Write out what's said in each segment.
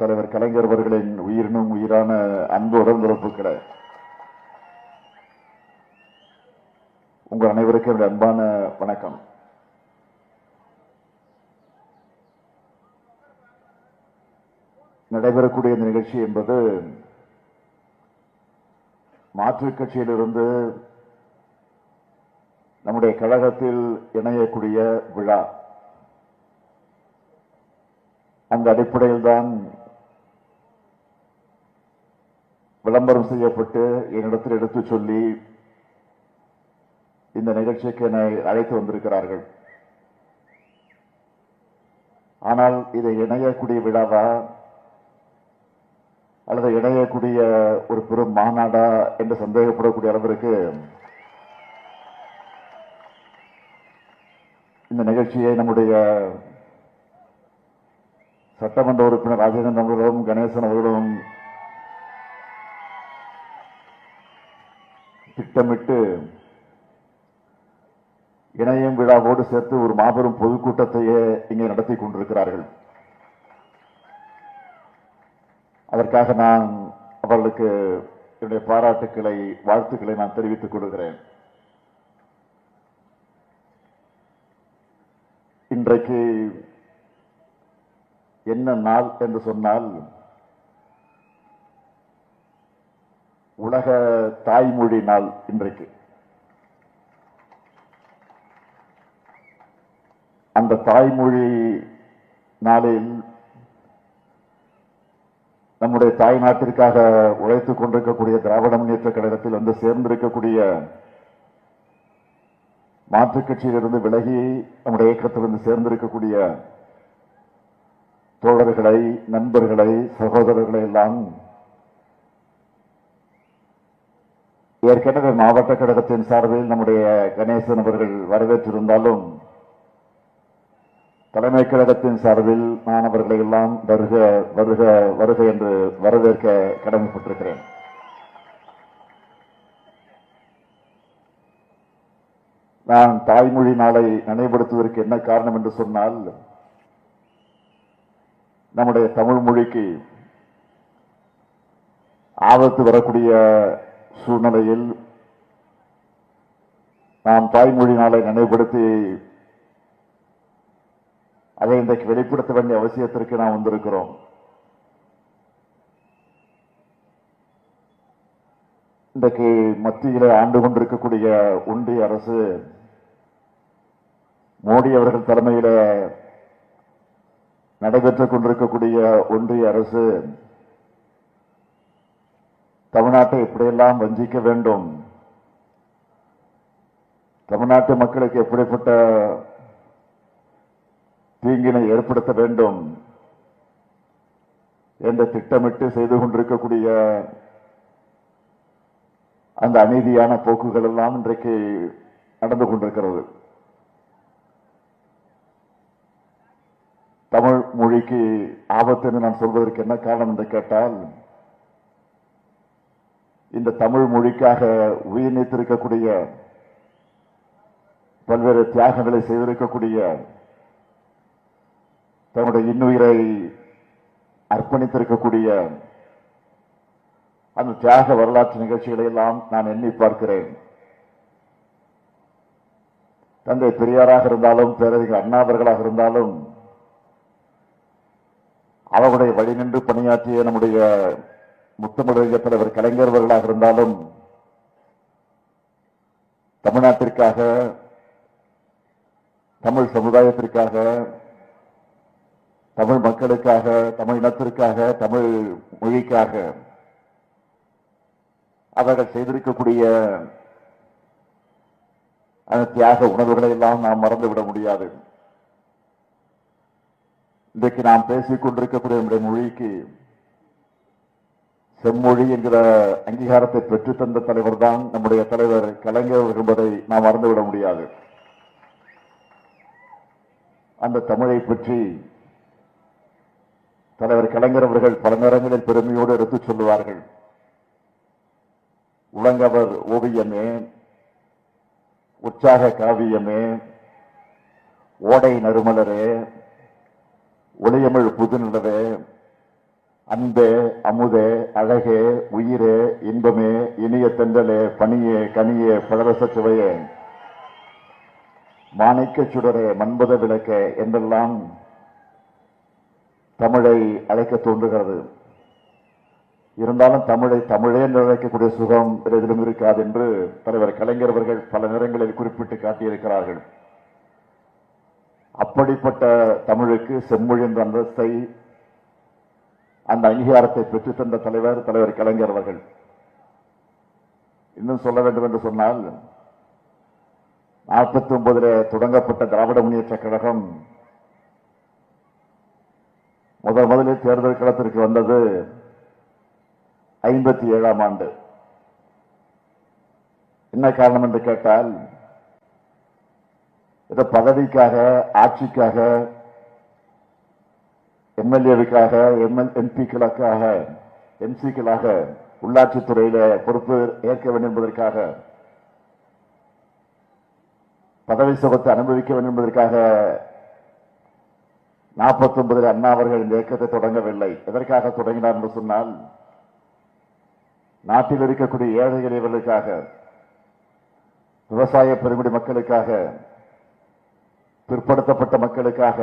தலைவர் கலைஞர் அவர்களின் உயிரினும் உயிரான அன்பு உடன்பிறப்புகளை உங்கள் அனைவருக்கும் என்னுடைய அன்பான வணக்கம். நடைபெறக்கூடிய இந்த நிகழ்ச்சி என்பது மாற்றுக் கட்சியிலிருந்து நம்முடைய கழகத்தில் இணையக்கூடிய விழா. அந்த அடிப்படையில் தான் விளம்பரம் செய்யப்பட்டு என்னிடத்தில் எடுத்துச் சொல்லி இந்த நிகழ்ச்சிக்கு என்னை அழைத்து வந்திருக்கிறார்கள். ஆனால் இதை இணையக்கூடிய விழாவா? அல்லது இணையக்கூடிய ஒரு பெரும் மாநாடா என்று சந்தேகப்படக்கூடிய அளவிற்கு இந்த நிகழ்ச்சியை நம்முடைய சட்டமன்ற உறுப்பினர் ராஜேந்திரன் அவர்களும் கணேசன் அவர்களும் திட்டமிட்டு இணையம் விழாவோடு சேர்த்து ஒரு மாபெரும் பொதுக்கூட்டத்தையே இங்கே நடத்தி கொண்டிருக்கிறார்கள். அதற்காக நான் அவர்களுக்கு என்னுடைய பாராட்டுக்களை வாழ்த்துக்களை நான் தெரிவித்துக் கொள்கிறேன். இன்றைக்கு என்ன நாள் என்று சொன்னால் உலக தாய்மொழி நாள் இன்றைக்கு. அந்த தாய்மொழி நாளில் நம்முடைய தாய் நாட்டிற்காக உழைத்துக் கொண்டிருக்கக்கூடிய திராவிட முன்னேற்ற கழகத்தில் வந்து சேர்ந்திருக்கக்கூடிய மாற்றுக் கட்சியிலிருந்து விலகி நம்முடைய இயக்கத்திலிருந்து சேர்ந்திருக்கக்கூடிய தோழர்களை நண்பர்களை சகோதரர்களை எல்லாம் ஏற்கனவே மாவட்ட கழகத்தின் சார்பில் நம்முடைய கணேசன் அவர்கள் வரவேற்றிருந்தாலும் தலைமை கழகத்தின் சார்பில் நான் அவர்களை எல்லாம் வருக வருக வருக என்று வரவேற்க கடமைப்பட்டிருக்கிறேன். நான் தாய்மொழி நாளை நினைவுபடுத்துவதற்கு என்ன காரணம் என்று சொன்னால் நம்முடைய தமிழ் மொழிக்கு ஆபத்து வரக்கூடிய சூழ்நிலையில் நாம் தாய்மொழி நாளை நினைவுபடுத்தி அதை இன்றைக்கு வெளிப்படுத்த வேண்டிய அவசியத்திற்கு நாம் வந்திருக்கிறோம். இன்றைக்கு மத்தியிலே ஆண்டு கொண்டிருக்கக்கூடிய ஒன்றிய அரசு மோடி அவர்கள் தலைமையில நடைபெற்றுக் கொண்டிருக்கக்கூடிய ஒன்றிய அரசு தமிழ்நாட்டை எப்படியெல்லாம் வஞ்சிக்க வேண்டும்? தமிழ்நாட்டு மக்களுக்கு எப்படிப்பட்ட தீங்கினை ஏற்படுத்த வேண்டும்? என்ற திட்டமிட்டு செய்து கொண்டிருக்கக்கூடிய அந்த அநீதியான போக்குகள் எல்லாம் இன்றைக்கு நடந்து கொண்டிருக்கிறது. தமிழ் மொழிக்கு ஆபத்து என்று நான் சொல்வதற்கு என்ன காரணம் என்று கேட்டால் இந்த தமிழ் மொழிக்காக உயிர் நீத்திருக்கக்கூடிய பல்வேறு தியாகங்களை செய்திருக்கக்கூடிய தன்னுடைய இன்னுயிரை அர்ப்பணித்திருக்கக்கூடிய அந்த தியாக வரலாற்று நிகழ்ச்சிகளை எல்லாம் நான் எண்ணி பார்க்கிறேன். தந்தை பெரியாராக இருந்தாலும் பேரறிஞர் அண்ணாவர்களாக இருந்தாலும் அவருடைய வழி நின்று பணியாற்றிய நம்முடைய முத்தமிழக தலைவர் கலைஞர் அவர்களாக இருந்தாலும் தமிழ்நாட்டிற்காக தமிழ் சமுதாயத்திற்காக தமிழ் மக்களுக்காக தமிழ் இனத்திற்காக தமிழ் மொழிக்காக அவர்கள் செய்திருக்கக்கூடிய அந்த தியாக உணர்வுகளை எல்லாம் நாம் மறந்துவிட முடியாது. இன்றைக்கு நாம் பேசிக் கொண்டிருக்கக்கூடிய நம்முடைய மொழிக்கு செம்மொழி என்கிற அங்கீகாரத்தை பெற்றுத்தந்த தலைவர் தான் நம்முடைய தலைவர் கலைஞர் என்பதை நாம் மறந்துவிட முடியாது. அந்த தமிழை பற்றி தலைவர் கலைஞர் அவர்கள் பல நேரங்களில் பெருமையோடு எடுத்துச் சொல்லுவார்கள். உலங்கவர் ஓவியமே உற்சாக காவியமே ஓடை நறுமலரே ஒளியமிழ் புதுநிலவே அன்பே அமுதே அழகே உயிரே இன்பமே இனிய தென்றலே பனியே கனியே பழரச சுவையே. மாணிக்க சுடரே மண்புத விளக்கே என்றெல்லாம் தமிழை அழைக்க தோன்றுகிறது. இருந்தாலும் தமிழை தமிழே என்று அழைக்கக்கூடிய சுகம் வேறு எதிலும் இருக்காது என்று தலைவர் கலைஞர் அவர்கள் பல நேரங்களில் குறிப்பிட்டு காட்டியிருக்கிறார்கள். அப்படிப்பட்ட தமிழுக்கு செம்மொழி என்ற அந்தஸ்தை அந்த அங்கீகாரத்தை பெற்றுத் தந்த தலைவர் தலைவர் கலைஞர் அவர்கள். இன்னும் சொல்ல வேண்டும் என்று சொன்னால் நாற்பத்தி ஒன்பதிலே தொடங்கப்பட்ட திராவிட முன்னேற்ற கழகம் முதல் முதலில் தேர்தல் களத்திற்கு வந்தது ஐம்பத்தி ஏழாம் ஆண்டு. என்ன காரணம் என்று கேட்டால் இது பதவிக்காக ஆட்சிக்காக எம்எல்ஏவுக்காக எம்எல் எம்பிக்களுக்காக எம்சிக்களாக உள்ளாட்சித்துறையில பொறுப்பு ஏற்க வேண்டும் என்பதற்காக பதவி சுகத்தை அனுபவிக்க வேண்டும் என்பதற்காக நாற்பத்தி ஒன்பதில் அண்ணா அவர்கள் இந்த இயக்கத்தை தொடங்கவில்லை. எதற்காக தொடங்கினார் என்று சொன்னால் நாட்டில் இருக்கக்கூடிய ஏழை எளியவர்களுக்காக விவசாய பெருமிடி மக்களுக்காக பிற்படுத்தப்பட்ட மக்களுக்காக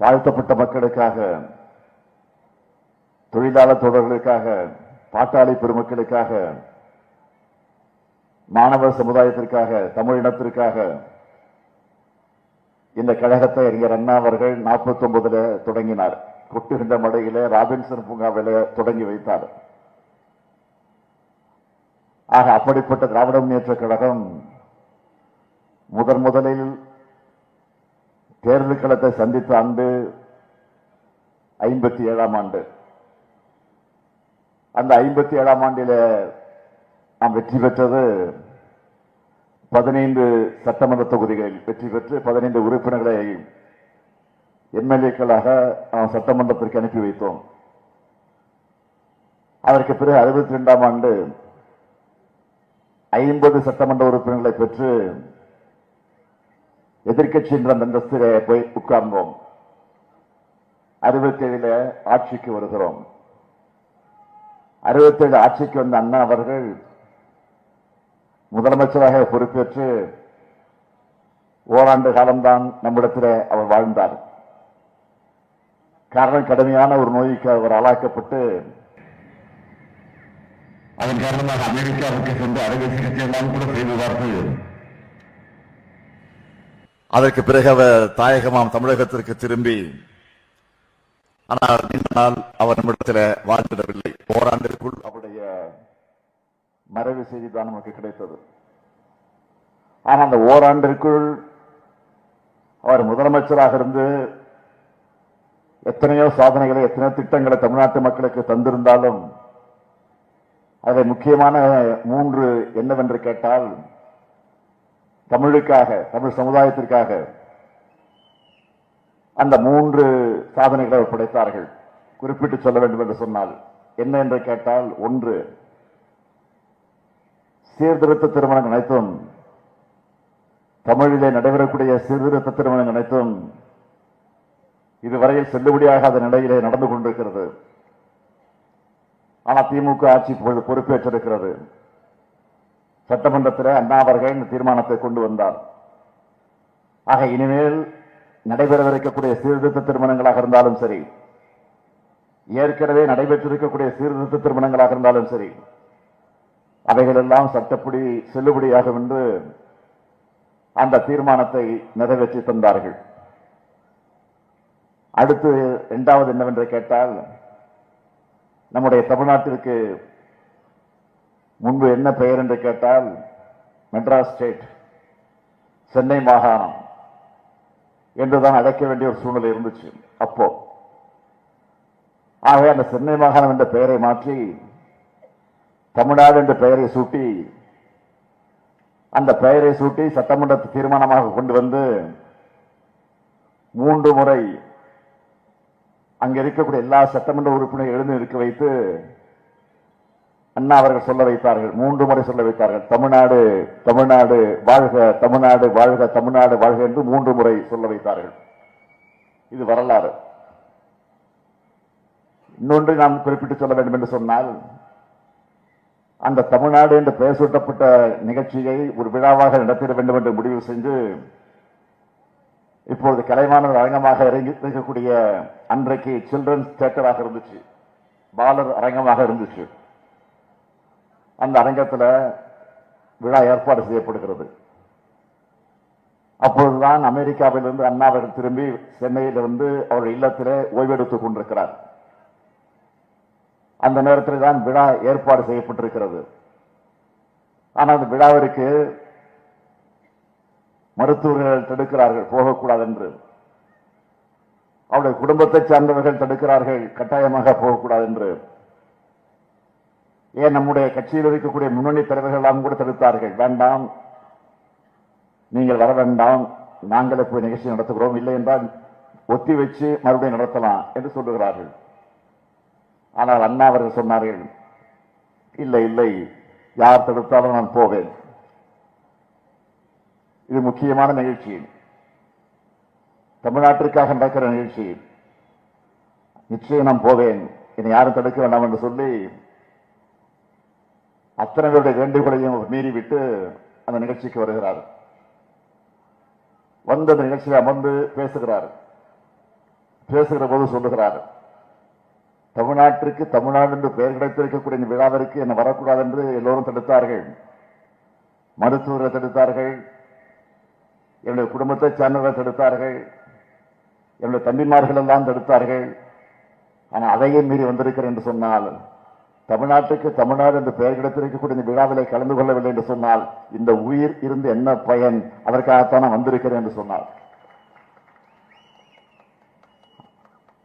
தாழ்த்தப்பட்ட மக்களுக்காக தொழிலாளர் தொடர்களுக்காக பாட்டாளி பெருமக்களுக்காக மாணவர் சமுதாயத்திற்காக தமிழினத்திற்காக இந்த கழகத்தை அறிஞர் அண்ணா அவர்கள் நாற்பத்தி ஒன்பதுல தொடங்கினார். கொட்டுகின்ற மடையில ராபின்சன் பூங்காவில தொடங்கி வைத்தார். ஆக அப்படிப்பட்ட திராவிட முன்னேற்ற கழகம் முதன் முதலில் தேர்தல் களத்தை சந்தித்த ஆண்டு ஐம்பத்தி ஏழாம் ஆண்டு. அந்த ஐம்பத்தி ஏழாம் ஆண்டில நாம் வெற்றி பெற்றது பதினைந்து சட்டமன்ற தொகுதிகளில். வெற்றி பெற்று பதினைந்து உறுப்பினர்களை எம்எல்ஏக்களாக நாம் சட்டமன்றத்திற்கு அனுப்பி வைத்தோம். அதற்கு பிறகு அறுபத்தி ரெண்டாம் ஆண்டு ஐம்பது சட்டமன்ற உறுப்பினர்களை பெற்று எதிர்க்கட்சியின்ற அந்த அந்தஸ்திலே போய் உட்கார்ந்தோம். அறுபத்தேழுல ஆட்சிக்கு வருகிறோம். அறுபத்தேழு ஆட்சிக்கு வந்த அண்ணா அவர்கள் முதலமைச்சராக பொறுப்பேற்று ஓராண்டு காலம்தான் நம்மிடத்தில் அவர் வாழ்ந்தார். காரணம் கடுமையான ஒரு நோய்க்கு அவர் ஆளாக்கப்பட்டு அதன் காரணமாக அமெரிக்காவுக்கு சென்று அறுவை சிகிச்சை எல்லாம் கூட செய்து அதற்கு பிறகு அவர் தாயகமாம் தமிழகத்திற்கு திரும்பி ஆனால் நீண்ட நாள் அவர் நம்மிடத்தில் வாழ்ந்திடவில்லை. ஓராண்டிற்குள் அவருடைய மறைவு செய்தி தான் நமக்கு கிடைத்தது. ஆனால் அந்த ஓராண்டிற்குள் அவர் முதலமைச்சராக இருந்து எத்தனையோ சாதனைகளை எத்தனையோ திட்டங்களை தமிழ்நாட்டு மக்களுக்கு தந்திருந்தாலும் அதில் முக்கியமான மூன்று என்னவென்று கேட்டால் தமிழுக்காக தமிழ் சமுதாயத்திற்காக அந்த மூன்று சாதனைகளை அவர் படைத்தார்கள். குறிப்பிட்டு சொல்ல வேண்டும் என்று சொன்னால் என்ன என்று கேட்டால் ஒன்று சீர்திருத்த திருமணங்கள் அனைத்தும் தமிழிலே நடைபெறக்கூடிய சீர்திருத்த திருமணங்கள் அனைத்தும் இதுவரையில் செல்லுபடியாகாத நிலையிலே நடந்து கொண்டிருக்கிறது. ஆனால் திமுக ஆட்சி பொறுப்பேற்றிருக்கிறது. சட்டமன்றத்தில் அண்ணா அவர்கள் இந்த தீர்மானத்தை கொண்டு வந்தார். ஆக இனிமேல் நடைபெறவிருக்கக்கூடிய சீர்திருத்த திருமணங்களாக இருந்தாலும் சரி ஏற்கனவே நடைபெற்றிருக்கக்கூடிய சீர்திருத்த திருமணங்களாக இருந்தாலும் சரி அவைகளெல்லாம் சட்டப்படி செல்லுபடியாகும் என்று அந்த தீர்மானத்தை நிறைவேற்றி தந்தார்கள். அடுத்து இரண்டாவது என்னவென்று கேட்டால் நம்முடைய தமிழ்நாட்டிற்கு முன்பு என்ன பெயர் என்று கேட்டால் மெட்ராஸ் ஸ்டேட் சென்னை மாகாணம் என்றுதான் அழைக்க வேண்டிய ஒரு சூழ்நிலை இருந்துச்சு. அப்போ ஆகவே அந்த சென்னை மாகாணம் என்ற பெயரை மாற்றி தமிழ்நாடு என்ற பெயரை சூட்டி அந்த பெயரை சூட்டி சட்டமன்ற தீர்மானமாக கொண்டு வந்து மூன்று முறை அங்கே இருக்கக்கூடிய எல்லா சட்டமன்ற உறுப்பினர்கள் எழுந்து இருக்க வைத்து அண்ணா அவர்கள் சொல்ல வைத்தார்கள் மூன்று முறை சொல்ல வைத்தார்கள். தமிழ்நாடு தமிழ்நாடு வாழ்க தமிழ்நாடு வாழ்க தமிழ்நாடு வாழ்க என்று மூன்று முறை சொல்ல வைத்தார்கள். இது வரலாறு. இன்னொன்று நாம் குறிப்பிட்டு சொல்ல வேண்டும் என்று சொன்னால் அந்த தமிழ்நாடு என்று பெயர் சூட்டப்பட்ட நிகழ்ச்சியை ஒரு விழாவாக நடத்திட வேண்டும் என்று முடிவு செஞ்சு இப்பொழுது கலைவாணர் அரங்கமாக இறங்கி இருக்கக்கூடிய அன்றைக்கு சில்ட்ரன்ஸ் தியேட்டராக இருந்துச்சு. பாலர் அரங்கமாக இருந்துச்சு. அந்த அரங்கத்தில் விழா ஏற்பாடு செய்யப்படுகிறது. அப்பொழுதுதான் அமெரிக்காவிலிருந்து அண்ணா அவர்கள் திரும்பி சென்னையிலிருந்து அவர் இல்லத்திலே ஓய்வெடுத்துக் கொண்டிருக்கிறார். அந்த நேரத்தில் தான் விழா ஏற்பாடு செய்யப்பட்டிருக்கிறது. ஆனால் அந்த விழாவிற்கு மருத்துவர்கள் தடுக்கிறார்கள் போகக்கூடாது என்று அவருடைய குடும்பத்தை சார்ந்தவர்கள் தடுக்கிறார்கள் கட்டாயமாக போகக்கூடாது என்று ஏன் நம்முடைய கட்சியில் இருக்கக்கூடிய முன்னணி தலைவர்கள் எல்லாம் கூட தடுத்தார்கள்? வேண்டாம். நீங்கள் வர வேண்டாம். நாங்களே போய் நிகழ்ச்சி நடத்துகிறோம். இல்லை என்றால் ஒத்தி வச்சு மறுபடியும் நடத்தலாம் என்று சொல்லுகிறார்கள். ஆனால் அண்ணா அவர்கள் சொன்னார்கள் இல்லை இல்லை யார் தடுத்தாலும் நான் போவேன். இது முக்கியமான நிகழ்ச்சி. தமிழ்நாட்டிற்காக நடக்கிற நிகழ்ச்சி. நிச்சயம் நான் போவேன். என்னை யாரும் தடுக்க வேண்டாம் என்று சொல்லி அத்தனை பேருடைய வேண்டுகோளையும் மீறிவிட்டு அந்த நிகழ்ச்சிக்கு வருகிறார். வந்து அந்த நிகழ்ச்சியில் அமர்ந்து பேசுகிறார். பேசுகிற போது சொல்லுகிறார் தமிழ்நாட்டிற்கு தமிழ்நாடு என்று பெயர் கிடைத்திருக்கக்கூடிய இந்த விழாவிற்கு என்னை வரக்கூடாது என்று எல்லோரும் தடுத்தார்கள். மருத்துவரை தடுத்தார்கள். என்னுடைய குடும்பத்தை சார்ந்தவர்கள் தடுத்தார்கள். என்னுடைய தம்பிமார்கள் எல்லாம் தடுத்தார்கள். ஆனால் அதையே மீறி வந்திருக்கிறேன் என்று சொன்னால் தமிழ்நாட்டுக்கு தமிழ்நாடு என்று பெயர் கிடைத்திருக்கக்கூடிய இந்த விழாவிலே கலந்து கொள்ளவில்லை என்று சொன்னால் இந்த உயிர் இருந்து என்ன பயன் அதற்காகத்தான் நான் வந்திருக்கிறேன் என்று சொன்னார்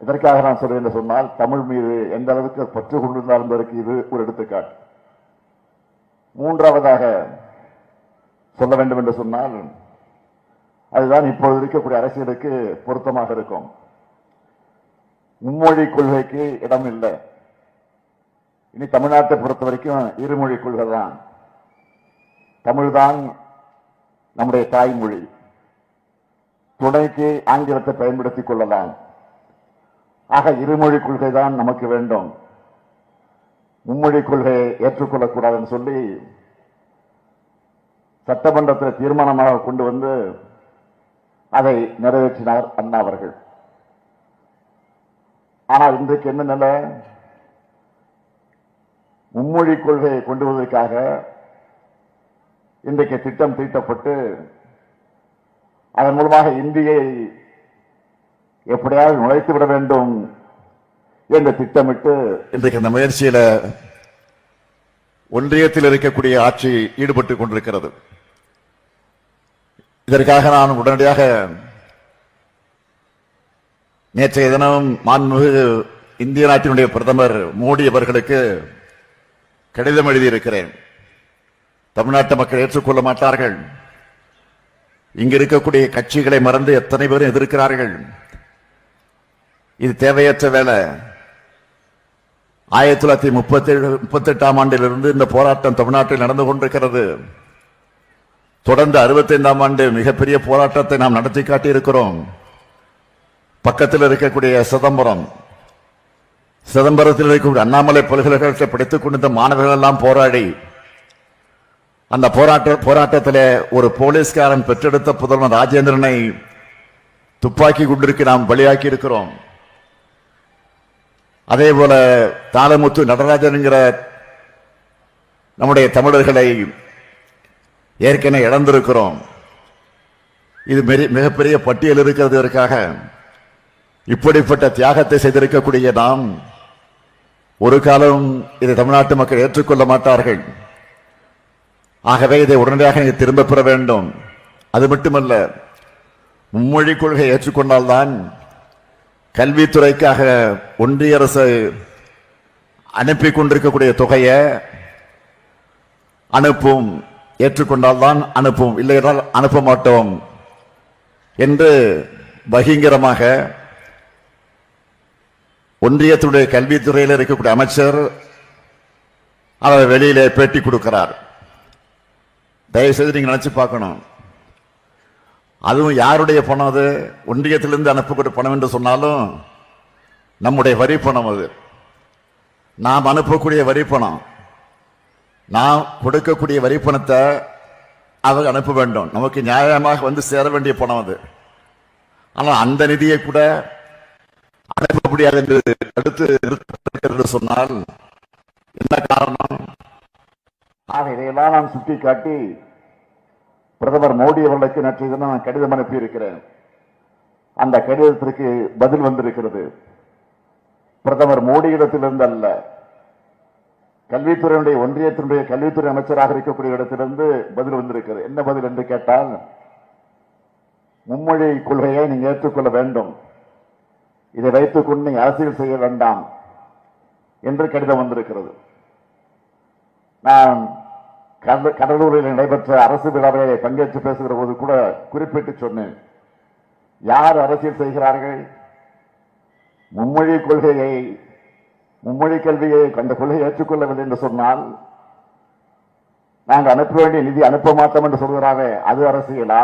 இதற்காக நான் சொல்றேன் என்று சொன்னால் தமிழ் மீது எந்த அளவுக்கு பற்று கொண்டிருந்தாலும் இது ஒரு எடுத்துக்காட்டு. மூன்றாவதாக சொல்ல வேண்டும் என்று சொன்னால் அதுதான் இப்பொழுது இருக்கக்கூடிய அரசியலுக்கு பொருத்தமாக இருக்கும். மும்மொழி கொள்கைக்கு இடம் இல்லை. இனி தமிழ்நாட்டை பொறுத்த வரைக்கும் இருமொழி கொள்கை தான் தமிழ்தான் நம்முடைய தாய்மொழி. துணைக்கு ஆங்கிலத்தை பயன்படுத்திக் கொள்ளலாம். ஆக இருமொழி கொள்கை தான் நமக்கு வேண்டும். மும்மொழி கொள்கையை ஏற்றுக்கொள்ளக்கூடாதுன்னு சொல்லி சட்டமன்றத்தில் தீர்மானமாக கொண்டு வந்து அதை நிறைவேற்றினார் அண்ணா அவர்கள். ஆனால் இன்றைக்கு என்ன நிலை? மும்மொழி கொள்கையை கொண்டு வருவதற்காக இன்றைக்கு திட்டம் தீட்டப்பட்டு அதன் மூலமாக இந்தியை எப்படியாவது நுழைத்து விட வேண்டும் என்று திட்டமிட்டு இன்றைக்கு இந்த முயற்சியில ஒன்றியத்தில் இருக்கக்கூடிய ஆட்சி ஈடுபட்டு கொண்டிருக்கிறது. இதற்காக நான் உடனடியாக நேற்றைய தினம் மாண்புமிகு இந்திய நாட்டினுடைய பிரதமர் மோடி அவர்களுக்கு கடிதம் எழுதியிருக்கிறேன். தமிழ்நாட்டு மக்கள் ஏற்றுக்கொள்ள மாட்டார்கள். இங்க இருக்கக்கூடிய கட்சிகளை மறந்து எத்தனை பேரும் எதிர்க்கிறார்கள். இது தேவையற்ற வேலை. ஆயிரத்தி தொள்ளாயிரத்தி முப்பத்தி முப்பத்தி எட்டாம் ஆண்டிலிருந்து இந்த போராட்டம் தமிழ்நாட்டில் நடந்து கொண்டிருக்கிறது. தொடர்ந்து அறுபத்தைந்தாம் ஆண்டு மிகப்பெரிய போராட்டத்தை நாம் நடத்தி காட்டியிருக்கிறோம். பக்கத்தில் இருக்கக்கூடிய சிதம்பரம் சிதம்பரத்தில் இருக்கக்கூடிய அண்ணாமலை பல்கலைக்கழகத்தை படித்துக் கொண்டிருந்த மாணவர்கள் எல்லாம் போராடி அந்த போராட்ட போராட்டத்தில் ஒரு போலீஸ்காரன் பெற்றெடுத்த புதல்வன் ராஜேந்திரனை துப்பாக்கி குண்டிற்கு நாம் பலியாக்கி இருக்கிறோம். அதே போல தாளமுத்து நடராஜன் என்கிற நம்முடைய தமிழர்களை ஏற்கனவே இழந்திருக்கிறோம். இது மிகப்பெரிய பட்டியல் இருக்கிறதற்காக இப்படிப்பட்ட தியாகத்தை செய்திருக்கக்கூடிய நாம் ஒரு காலம் இதை தமிழ்நாட்டு மக்கள் ஏற்றுக்கொள்ள மாட்டார்கள். ஆகவே இதை உடனடியாக நீங்கள் திரும்ப பெற வேண்டும். அது மட்டுமல்ல மும்மொழி கொள்கை ஏற்றுக்கொண்டால்தான் கல்வித்துறைக்காக ஒன்றிய அரசு அனுப்பி கொண்டிருக்கக்கூடிய தொகையை அனுப்பும் ஏற்றுக்கொண்டால்தான் அனுப்பும் இல்லை என்றால் அனுப்ப மாட்டோம் என்று பகிங்கரமாக ஒன்றியத்துடைய கல்வித்துறையில் இருக்கக்கூடிய அமைச்சர் அவர் வெளியிலே பேட்டி கொடுக்கிறார். தயவு செய்து நீங்க நினைச்சு பார்க்கணும். அதுவும் யாருடைய பணம் அது? ஒன்றியத்திலிருந்து அனுப்பக்கூடிய பணம் என்று சொன்னாலும் நம்முடைய வரி பணம் அது. நாம் அனுப்பக்கூடிய வரி பணம். நாம் கொடுக்கக்கூடிய வரி பணத்தை அவர் அனுப்ப வேண்டும். நமக்கு நியாயமாக வந்து சேர வேண்டிய பணம் அது. ஆனால் அந்த நிதியை கூட முடியாது என்று அடுத்து நிறுத்தப்பட்டிருக்கிறது சொன்னால் என்ன காரணம்? ஆக இதையெல்லாம் நான் சுட்டிக்காட்டி பிரதமர் மோடி அவர்களுக்கு நேற்று தினம் நான் கடிதம் அனுப்பியிருக்கிறேன். அந்த கடிதத்திற்கு பதில் வந்திருக்கிறது. பிரதமர் மோடியிடத்திலிருந்து அல்ல கல்வித்துறையினுடைய ஒன்றியத்தினுடைய கல்வித்துறை அமைச்சராக இருக்கக்கூடிய இடத்திலிருந்து பதில் வந்திருக்கிறது. என்ன பதில் என்று கேட்டால் மும்மொழி கொள்கையை நீங்கள் ஏற்றுக்கொள்ள வேண்டும். இதை வைத்துக் கொண்டு அரசியல் செய்ய வேண்டாம் என்று கடிதம் வந்திருக்கிறது. நான் கடலூரில் நடைபெற்ற அரசு விழாவில் பங்கேற்று பேசுகிற போது கூட குறிப்பிட்டு சொன்னேன். யார் அரசியல் செய்கிறார்கள்? மும்மொழி கொள்கையை மும்மொழி கல்வியை அந்த கொள்கையை ஏற்றுக்கொள்ளவில்லை என்று சொன்னால் நாங்கள் அனுப்ப வேண்டிய நிதி அனுப்ப மாட்டோம் என்று சொல்கிறாரே அது அரசியலா?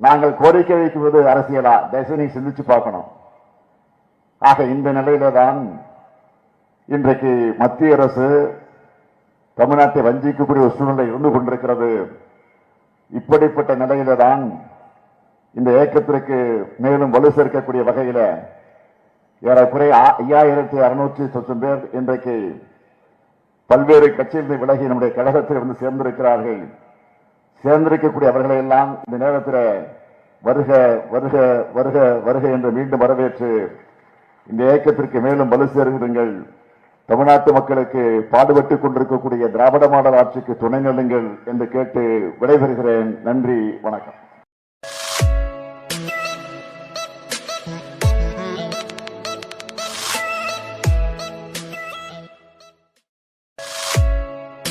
நாங்கள் கோரிக்கை வைக்குவது அரசியலா? தயவுசெய்து சிந்திச்சு பார்க்கணும். ஆக இந்த நிலையில தான் இன்றைக்கு மத்திய அரசு தமிழ்நாட்டை வஞ்சிக்கக்கூடிய ஒரு சூழ்நிலை இருந்து கொண்டிருக்கிறது. இப்படிப்பட்ட நிலையில தான் இந்த இயக்கத்திற்கு மேலும் வலு சேர்க்கக்கூடிய வகையில் ஏறக்குறைய ஐயாயிரத்தி அறுநூற்றி சொச்சம் பேர் இன்றைக்கு பல்வேறு கட்சியிலிருந்து விலகி நம்முடைய கழகத்தில் வந்து சேர்ந்திருக்கிறார்கள். சேர்ந்திருக்கக்கூடிய அவர்களை எல்லாம் இந்த நேரத்தில் வருக வருக வருக வருக என்று மீண்டும் வரவேற்று இந்த இயக்கத்திற்கு மேலும் வலு சேர்கிறீர்கள் தமிழ்நாட்டு மக்களுக்கு பாடுபட்டுக் கொண்டிருக்கக்கூடிய திராவிட மாடல் ஆட்சிக்கு துணை நிலுங்கள் என்று கேட்டு விடைபெறுகிறேன். நன்றி வணக்கம்.